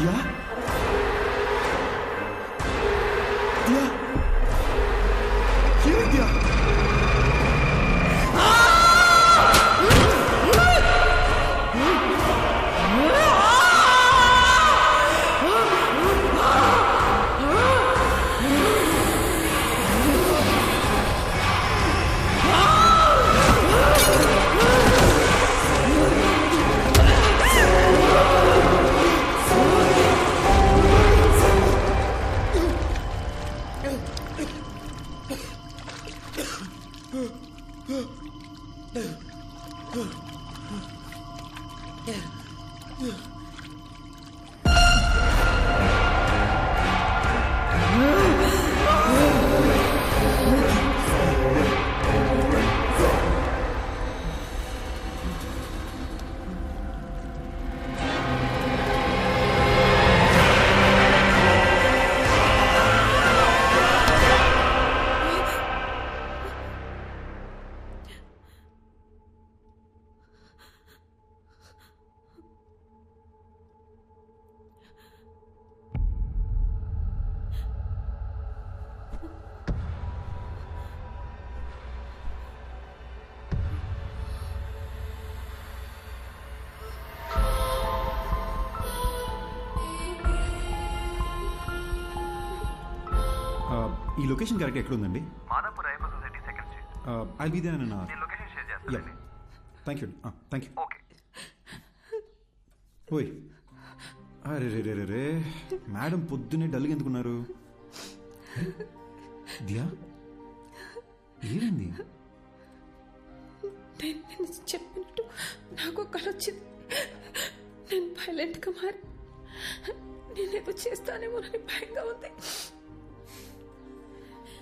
దియా location correct ఎక్కడ ఉందండి? Madhapur Ayyappa society second street I be there అన్న నేను లొకేషన్ షేర్ యా చేస్తానండి thank you thank you okay ఓయ్. అరే రే రే రే రే. మేడం పొద్దున్నే డల్గా ఎందుకున్నారు? దియా? ఏమైంది? నేను నేను చెప్పినట్టు నాకు కళ వచ్చింది నేను వైలెంట్గా మారి నేనేదో చేస్తానేమోనని భయంగా ఉంది.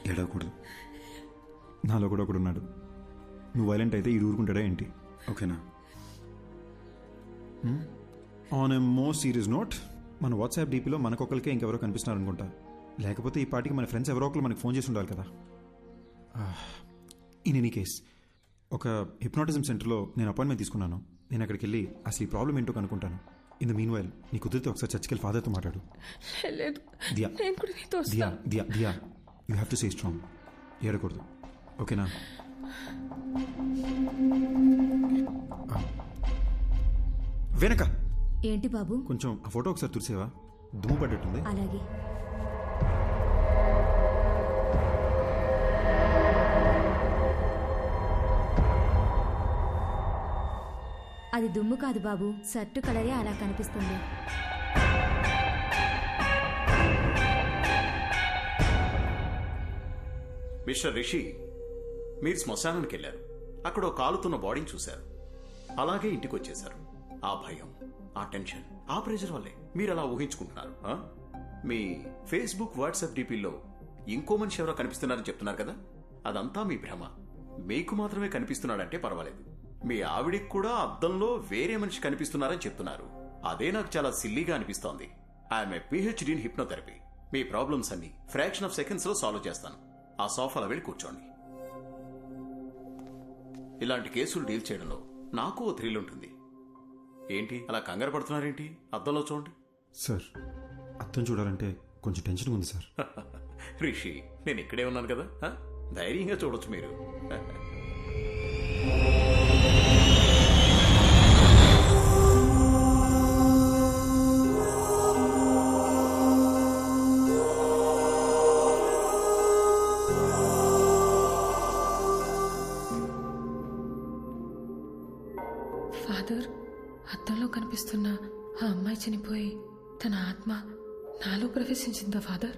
ఏడవకూడదు. నాలో కూడా ఒకడు ఉన్నాడు. నువ్వు వైలెంట్ అయితే ఈ ఊరుకుంటాడా ఏంటి? ఓకేనా? On a more serious note మన వాట్సాప్ డీపీలో మనకొకరికే ఇంకెవరో కనిపిస్తున్నారు అనుకుంటా లేకపోతే ఈ పాటికి మన ఫ్రెండ్స్ ఎవరో ఒకరు మనకి ఫోన్ చేసి ఉండాలి కదా. ఇన్ ఎనీ కేస్ ఒక హిప్నాటిజం సెంటర్లో నేను అపాయింట్మెంట్ తీసుకున్నాను. నేను అక్కడికి వెళ్ళి అసలు ఈ ప్రాబ్లం ఏంటో కనుక్కుంటాను. ఇన్ ద మీన్ వైల్ నీ కుదిరితే ఒకసారి చర్చికి వెళ్ళి ఫాదర్తో మాట్లాడు. లేదు. దియా. నేను కూడా నీతో దియా. వస్తాను. Diya. Diya. You have to stay strong ఏడకూడదు. ఓకేనా. వెనక. ఏంటి బాబు? కొంచెం ఆ ఫోటో ఒకసారి తుడిసేవా? దుమ్ము పడ్డట్టుంది. అలాగే. అది దుమ్ము కాదు బాబు. షర్టు కలరే అలా కనిపిస్తుంది. మిస్టర్ రిషి మీరు శ్మశానానికి వెళ్ళారు. అక్కడ కాలుతున్న బాడీని చూశారు. అలాగే ఇంటికి వచ్చేశారు. ఆ భయం ఆ టెన్షన్ ఆ ప్రెషర్ వల్లే మీరు అలా ఊహించుకుంటున్నారు మీ ఫేస్బుక్ వాట్సాప్ డీపీల్లో ఇంకో మనిషి ఎవరో కనిపిస్తున్నారని చెప్తున్నారు కదా? అదంతా మీ భ్రమ. మీకు మాత్రమే కనిపిస్తున్నాడంటే పర్వాలేదు. మీ ఆవిడికి కూడా అద్దంలో వేరే మనిషి కనిపిస్తున్నారని చెప్తున్నారు. అదే నాకు చాలా సిల్లీగా అనిపిస్తోంది. I'm a PhD in hypnotherapy. Me problems అన్ని ఫ్రాక్షన్ ఆఫ్ సెకండ్స్లో సాల్వ్ చేస్తాను. ఆ సోఫాలో వెళ్ళి కూర్చోండి. ఇలాంటి కేసులు డీల్ చేయడంలో నాకు ఓ థ్రిల్ ఉంటుంది. ఏంటి? అలా కంగారు పడుతున్నారేంటి? అద్దంలో చూడండి. సార్ అర్థం చూడాలంటే కొంచెం టెన్షన్ ఉంది సార్. రిషి నేను ఇక్కడే ఉన్నాను కదా? ధైర్యంగా చూడొచ్చు మీరు. ఫాదర్ అద్దంలో కనిపిస్తున్న ఆ అమ్మాయి చనిపోయి తన ఆత్మ నాలో ప్రవేశించిందా ఫాదర్?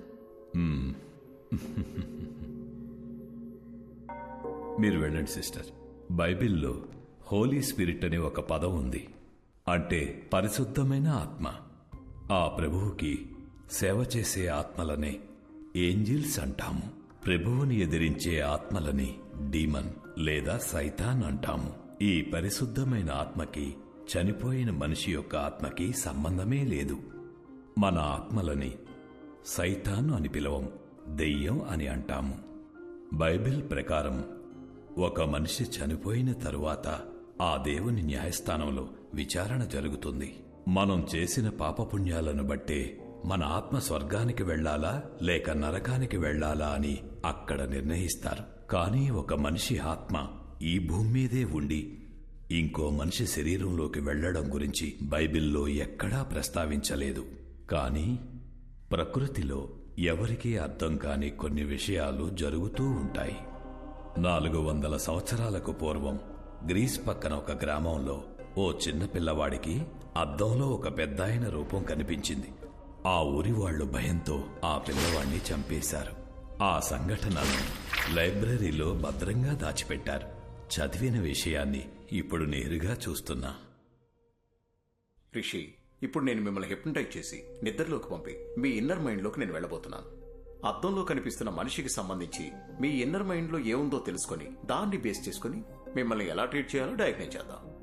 మీరు వెళ్ళండి సిస్టర్. బైబిల్లో హోలీ స్పిరిట్ అనే ఒక పదం ఉంది. అంటే పరిశుద్ధమైన ఆత్మ. ఆ ప్రభువుకి సేవ చేసే ఆత్మలనే ఏంజిల్స్ అంటాము. ప్రభువుని ఎదిరించే ఆత్మలని డీమన్ లేదా సైతాన్ అంటాము. ఈ పరిశుద్ధమైన ఆత్మకి చనిపోయిన మనిషి యొక్క ఆత్మకి సంబంధమే లేదు. మన ఆత్మలని సైతాను అని పిలవం దెయ్యం అని అంటాము. బైబిల్ ప్రకారం ఒక మనిషి చనిపోయిన తరువాత ఆ దేవుని న్యాయస్థానంలో విచారణ జరుగుతుంది. మనం చేసిన పాపపుణ్యాలను బట్టే మన ఆత్మ స్వర్గానికి వెళ్ళాలా లేక నరకానికి వెళ్ళాలా అని అక్కడ నిర్ణయిస్తారు. కానీ ఒక మనిషి ఆత్మ ఈ భూమి మీదే ఉండి ఇంకో మనిషి శరీరంలోకి వెళ్ళడం గురించి బైబిల్లో ఎక్కడా ప్రస్తావించలేదు. కానీ ప్రకృతిలో ఎవరికీ అర్థం కాని కొన్ని విషయాలు జరుగుతూ ఉంటాయి. నాలుగు వందల సంవత్సరాలకు పూర్వం గ్రీస్ పక్కన ఒక గ్రామంలో ఓ చిన్న పిల్లవాడికి అద్దంలో ఒక పెద్దాయన రూపం కనిపించింది. ఆ ఊరి వాళ్ళు భయంతో ఆ పిల్లవాడిని చంపేశారు. ఆ సంఘటనను లైబ్రరీలో భద్రంగా దాచిపెట్టారు. చదివిన విషయాన్ని ఇప్పుడు నేరుగా చూస్తున్నా. రిషి ఇప్పుడు నేను మిమ్మల్ని హిప్నటైజ్ చేసి నిద్రలోకి పంపి మీ ఇన్నర్ మైండ్లోకి నేను వెళ్ళబోతున్నాను. అద్దంలో కనిపిస్తున్న మనిషికి సంబంధించి మీ ఇన్నర్ మైండ్లో ఏముందో తెలుసుకొని దాన్ని బేస్ చేసుకొని మిమ్మల్ని ఎలా ట్రీట్ చేయాలో డయాగ్నైజ్ చేద్దాం.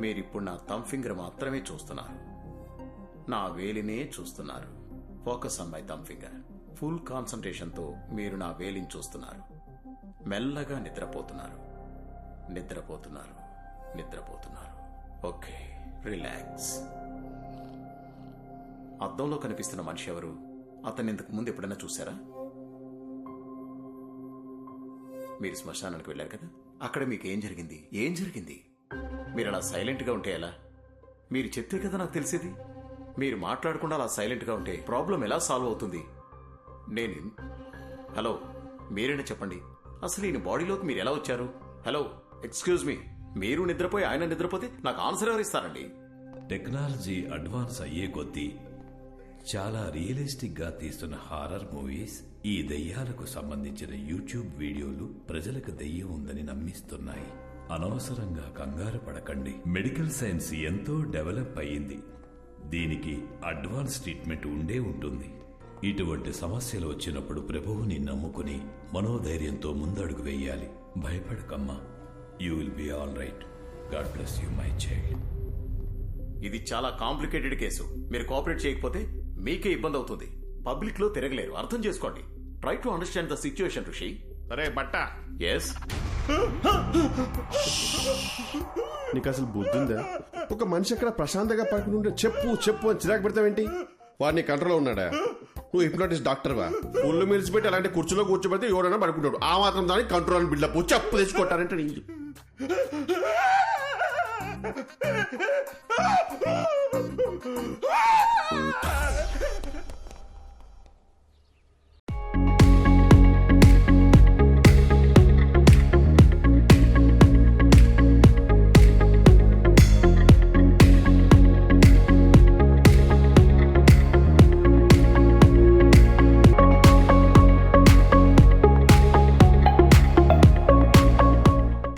మీరిప్పుడు నా థమ్ ఫింగర్ మాత్రమే చూస్తున్నారు. నా వేలినే చూస్తున్నారు. Focus on my thumb finger. Full కాన్సన్ట్రేషన్తో మీరు నా వేలిని చూస్తున్నారు. మెల్లగా నిద్రపోతున్నారు. నిద్రపోతున్నారు. నిద్రపోతున్నారు. Okay relax. అద్దంలో కనిపిస్తున్న మనిషి ఎవరు? అతన్ని ఇంతకు ముందు ఎప్పుడైనా చూసారా మీరు శ్మశానానికి వెళ్ళారు కదా? అక్కడ మీకు ఏం జరిగింది? ఏం జరిగింది? మీరు అలా సైలెంట్గా ఉంటే ఎలా? మీరు చెప్తే కదా నాకు తెలిసేది? మీరు మాట్లాడకుండా అలా సైలెంట్గా ఉంటే ప్రాబ్లం ఎలా సాల్వ్ అవుతుంది? నేను హలో మీరేనా చెప్పండి. అసలు ఈయన బాడీలోకి మీరు ఎలా వచ్చారు? హలో ఎక్స్క్యూజ్ మీ మీరు నిద్రపోయి ఆయన నిద్రపోతే నాకు ఆన్సర్ ఎవరు ఇస్తారండి? టెక్నాలజీ అడ్వాన్స్ అయ్యే కొద్దీ చాలా రియలిస్టిక్గా తీస్తున్న హారర్ మూవీస్ ఈ దెయ్యాలకు సంబంధించిన యూట్యూబ్ వీడియోలు ప్రజలకు దెయ్యం ఉందని నమ్మిస్తున్నాయి. అనవసరంగా కంగారు పడకండి. మెడికల్ సైన్స్ ఎంతో డెవలప్ అయ్యింది. దీనికి అడ్వాన్స్ ట్రీట్మెంట్ ఉండే ఉంటుంది. ఇటువంటి సమస్యలు వచ్చినప్పుడు ప్రభువుని నమ్ముకుని మనోధైర్యంతో ముందడుగు వేయాలి. భయపడకమ్మా. You will be all right God bless you my child ఇది చాలా కాంప్లికేటెడ్ కేసు. మీరు కోఆపరేట్ చేయకపోతే మీకే ఇబ్బంది అవుతుంది. పబ్లిక్లో తిరగలేరు. అర్థం చేసుకోండి. Try to understand the situation Rishi అరే బట్ట. ఎస్ నీకు అసలు బుద్ధి ఉందా ఒక మనిషి అక్కడ ప్రశాంతంగా పడుకుని ఉంటే చెప్పు చెప్పు అని చిరాకు పెడతావేంటి? వాడిని కంట్రోల్ ఉన్నాడా? నువ్వు హిప్నోటిస్ట్ డాక్టర్ వా ఒళ్ళు మెరిసిపెట్టి అలాంటి కుర్చీలో కూర్చోబెడితే ఎవరైనా పడుకుంటాడు. ఆ మాత్రం దానికి కంట్రోల్ బిల్డప్. చెప్పు తెచ్చుకుంటారంటే నీ Ah!